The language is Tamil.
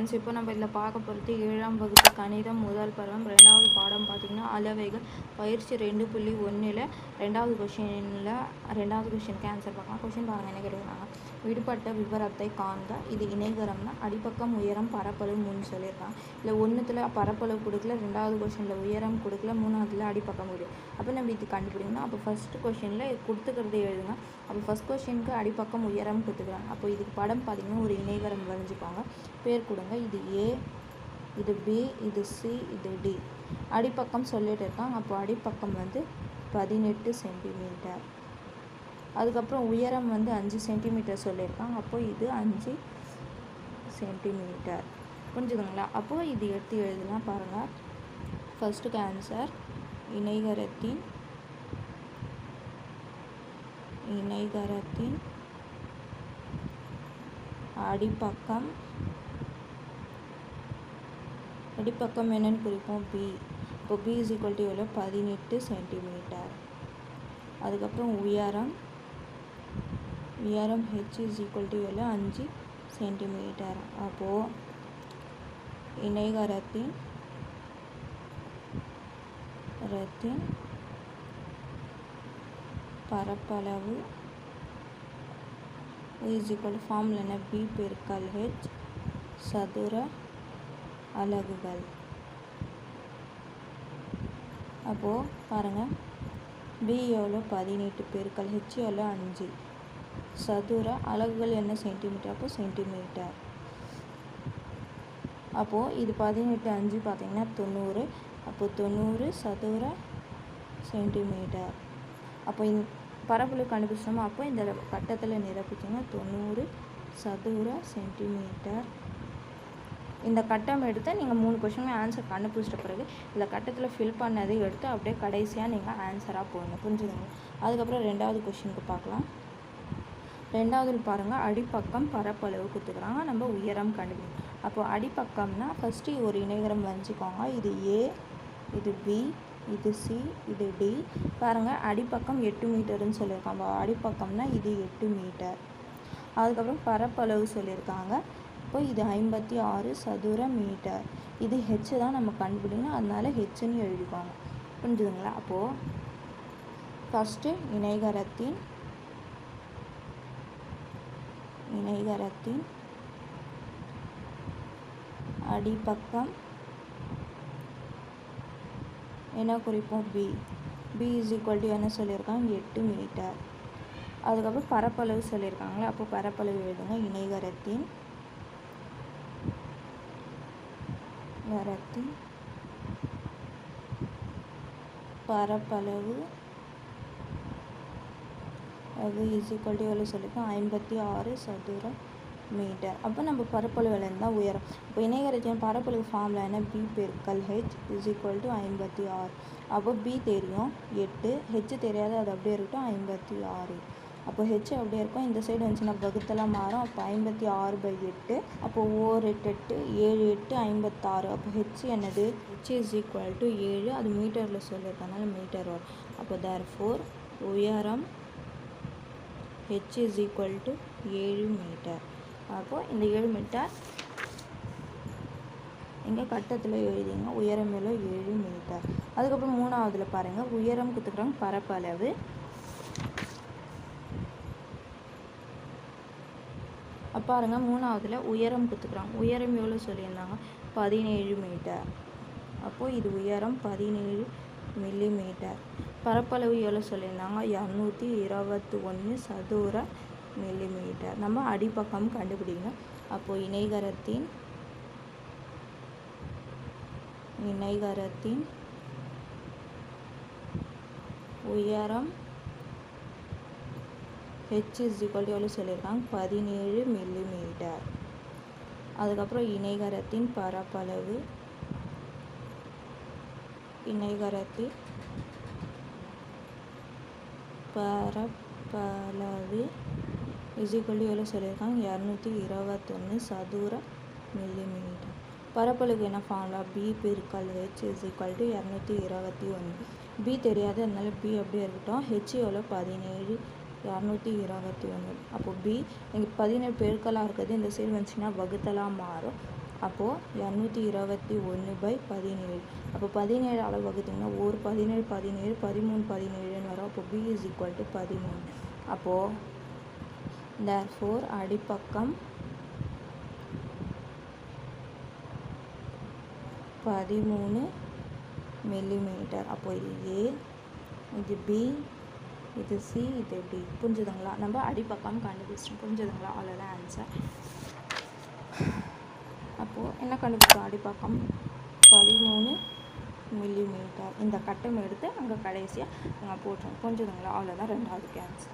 ஃப்ரெண்ட்ஸ் இப்போ நம்ம இதில் பார்க்க போகிறது ஏழாம் வகுப்பு கணிதம் முதல் பருவம். ரெண்டாவது பாடம் பார்த்தீங்கன்னா அளவைகள் பயிற்சி ரெண்டு புள்ளி ஒன்றில் ரெண்டாவது கொஷினில் ரெண்டாவது கொஷினுக்கு ஆன்சர் பார்க்கலாம். கொஷின் பாருங்கள் என்ன கேட்டுக்கிறாங்க விடுபட்ட விவரத்தை காண்க. இது இணைகரம்னா அடிப்பக்கம் உயரம் பரப்பளவு மூணு சொல்லியிருக்காங்க. இல்லை ஒன்றுத்தில் பரப்பளவு கொடுக்கல ரெண்டாவது கொஷினில் உயரம் கொடுக்கல மூணாவதுல அடிப்பக்கம் முடியும் அப்போ நம்ம இது கண்டுபிடிக்கணும். அப்போ ஃபஸ்ட்டு கொஷினில் கொடுத்துக்கிறது எழுதுங்க. அப்போ ஃபஸ்ட் கொஷினுக்கு அடிப்பக்கம் உயரம் கொடுத்துக்கிறாங்க. அப்போ இதுக்கு படம் பார்த்தீங்கன்னா ஒரு இணைகரம் வரைஞ்சிக்கோங்க பேர் கொடுங்க. இது ஏ இது பி இது சி இது டி. அடிப்பக்கம் சொல்லிட்டு இருக்காங்க. அப்போ அடிப்பக்கம் வந்து பதினெட்டு சென்டிமீட்டர். அதுக்கப்புறம் உயரம் வந்து அஞ்சு சென்டிமீட்டர் சொல்லியிருக்காங்க. அப்போ இது அஞ்சு சென்டிமீட்டர். புரிஞ்சுதுங்களா? அப்போது இது எடுத்து எழுதலாம் பாருங்கள் ஃபஸ்ட்டுக்கு ஆன்சர் இணைகரத்தின் இணைகரத்தின் அடிப்பக்கம் அடிப்பக்கம் என்னன்னு குறிப்போம். பி இப்போ பி இஸ் ஈக்குவல் டு எவ்வளோ பதினெட்டு சென்டிமீட்டர் அதுக்கப்புறம் உயரம். உயரம் ஹெச் இஸ் ஈக்குவல் டு எவ்வளோ அஞ்சு சென்டிமீட்டர் அப்போது இணைகரத்தின் ரத்தின் பரப்பளவு இஸ் ஈக்குவல் என்ன? பி பெருக்கல் ஹெச் சதுர அலகுகள். அப்போது பாருங்கள் பி எவ்வளோ பதினெட்டு பெருக்கல் ஹெச் எவ்வளோ அஞ்சு. சதுர அலகுகள் என்ன சென்டிமீட்டர் அப்போ சென்டிமீட்டர் அப்போது இது பதினெட்டு அஞ்சு பார்த்தீங்கன்னா தொண்ணூறு. அப்போது தொண்ணூறு சதுர சென்டிமீட்டர் அப்போ இந்த பரப்பளவு கண்டுபிடிச்சோமோ அப்போ இந்த கட்டத்தில் நிரப்பிச்சிங்கன்னா தொண்ணூறு சதுர சென்டிமீட்டர் இந்த கட்டம் எடுத்து நீங்கள் மூணு கொஷினுமே ஆன்சர் கண்டுபிடிச்சிட்ட பிறகு இந்த கட்டத்தில் ஃபில் பண்ணதை எடுத்து அப்படியே கடைசியாக நீங்கள் ஆன்சராக போடணும் புரிஞ்சுக்கோங்க அதுக்கப்புறம் ரெண்டாவது கொஷினுக்கு பார்க்கலாம். ரெண்டாவது பாருங்கள் அடிப்பக்கம் பரப்பளவு கொடுத்துக்கிறாங்க நம்ம உயரம் கண்டுபிடிக்கணும் அப்போ அடிப்பக்கம்னா ஃபஸ்ட்டு ஒரு இணைகரம் வரைஞ்சிக்கோங்க இது ஏ இது பி இது சி இது டி பாருங்கள் அடிப்பக்கம் எட்டு மீட்டர்னு சொல்லியிருக்காங்க. அடிப்பக்கம்னா இது எட்டு மீட்டர். அதுக்கப்புறம் பரப்பளவு சொல்லியிருக்காங்க. அப்போ இது ஐம்பத்தி ஆறு சதுர மீட்டர். இது ஹெச் தான் நம்ம கண்டுபிடிக்கணும். அதனால ஹெச்னு எழுதிக்கோங்க. புரிஞ்சுதுங்களா? அப்போது ஃபஸ்ட்டு இணைகரத்தின் இணைகரத்தின் அடிப்பக்கம் என்ன குறிப்போம் B B is equal to என்ன சொல்லியிருக்காங்க? எட்டு மீட்டர். அதுக்கப்புறம் பரப்பளவு சொல்லியிருக்காங்களே? அப்போ பரப்பளவு எழுதுங்க. இணைகரத்தின் வரத்து பரப்பளவு அது இஸ் டு எவ்வளோ சொல்லியிருக்கோம்? ஐம்பத்தி ஆறு சதுர மீட்டர் அப்போ நம்ம பரப்பளவு இருந்தால் உயரம். இப்போ இணைகரத்தின் பரப்பளவு ஃபார்மில் என்ன? பி பெருக்கல் ஹெச் இஸ் ஈக்குவல் டு ஐம்பத்தி ஆறு. அப்போ பி தெரியும்? எட்டு. ஹெச் தெரியாது அது அப்படியே இருக்கட்டும். ஐம்பத்தி ஆறு. அப்போ ஹெச் அப்படியே இருக்கும். இந்த சைடு வந்துச்சுன்னா வகுத்தெல்லாம் மாறும். அப்போ ஐம்பத்தி ஆறு பை எட்டு. அப்போ ஓர் எட்டு எட்டு ஏழு எட்டு ஐம்பத்தாறு. அப்போ ஹெச் என்னது? ஹெச் இஸ் ஈக்குவல் டு ஏழு. அது மீட்டரில் சொல்லியிருக்கனால மீட்டர் வரும். அப்போ தேர் ஃபோர் உயரம் ஹெச் இஸ் ஈக்குவல் டு ஏழு மீட்டர் அப்போது இந்த ஏழு மீட்டர் இங்கே கட்டத்தில் எழுதிங்க? உயரம் எல்லாம் ஏழு மீட்டர் அதுக்கப்புறம் மூணாவதில் பாருங்கள் உயரம் கொடுத்துக்கிறாங்க பரப்பளவு பாருங்க மூணாவதில் உயரம் கொடுத்துக்குறாங்க உயரம் எவ்வளோ சொல்லியிருந்தாங்க? பதினேழு மீட்டர். அப்போது இது உயரம் பதினேழு மில்லி மீட்டர் பரப்பளவு எவ்வளோ சொல்லியிருந்தாங்க? இரநூத்தி இருபத்தி ஒன்று சதுர மில்லி மீட்டர் நம்ம அடிப்பக்கம் கண்டுபிடிக்கணும். அப்போது இணைகரத்தின் இணைகரத்தின் உயரம் ஹெச் இஸ் ஈக்குவல் எவ்வளோ சொல்லியிருக்காங்க? பதினேழு மில்லி மீட்டர் அதுக்கப்புறம் இணைகரத்தின் பரப்பளவு. இணைகரத்தின் பரப்பளவு இஸ் எவ்வளோ சொல்லியிருக்காங்க? இரநூத்தி இருபத்தொன்று சதுர மில்லி மீட்டர் பரப்பளவுக்கு என்ன ஃபார்முலா பி பெருக்கல் ஹெச் இஸ் ஈக்குவல் டு இரநூத்தி இருபத்தி ஒன்று. பி தெரியாது அதனால பி அப்படியே இருக்கட்டும். ஹெச் எவ்வளோ பதினேழு இரநூத்தி இருபத்தி ஒன்று. அப்போது பி இங்கே பதினேழு பெருக்கலாக இருக்கிறது இந்த சைடு வந்துச்சுன்னா வகுத்தலாக மாறும். அப்போது இரநூத்தி இருபத்தி ஒன்று பை பதினேழு. அப்போ பதினேழு அளவு வகுத்திங்கன்னா ஒரு பதினேழு பதினேழு பதிமூணு பதினேழுன்னு வரும். அப்போ பி இஸ் ஈக்குவல் டு பதிமூணு. அப்போது தேர் ஃபோர் அடிப்பக்கம் பதிமூணு மில்லிமீட்டர் அப்போ இது ஏ இது பி இது சி இது டி. புரிஞ்சுதுங்களா? நம்ம அடிப்பக்கம் கண்டுபிடிச்சிட்டோம் புரிஞ்சுதுங்களா? அவ்வளோதான் ஆன்சர் அப்போது என்ன கண்டுபிடிச்சோம் அடிப்பக்கம் பதிமூணு மில்லிமீட்டர் இந்த கட்டம் எடுத்து அங்கே கடைசியாக நாங்கள் போட்டுருவோம் புரிஞ்சுதுங்களா? அவ்வளோதான் ரெண்டாவது கேன்சர்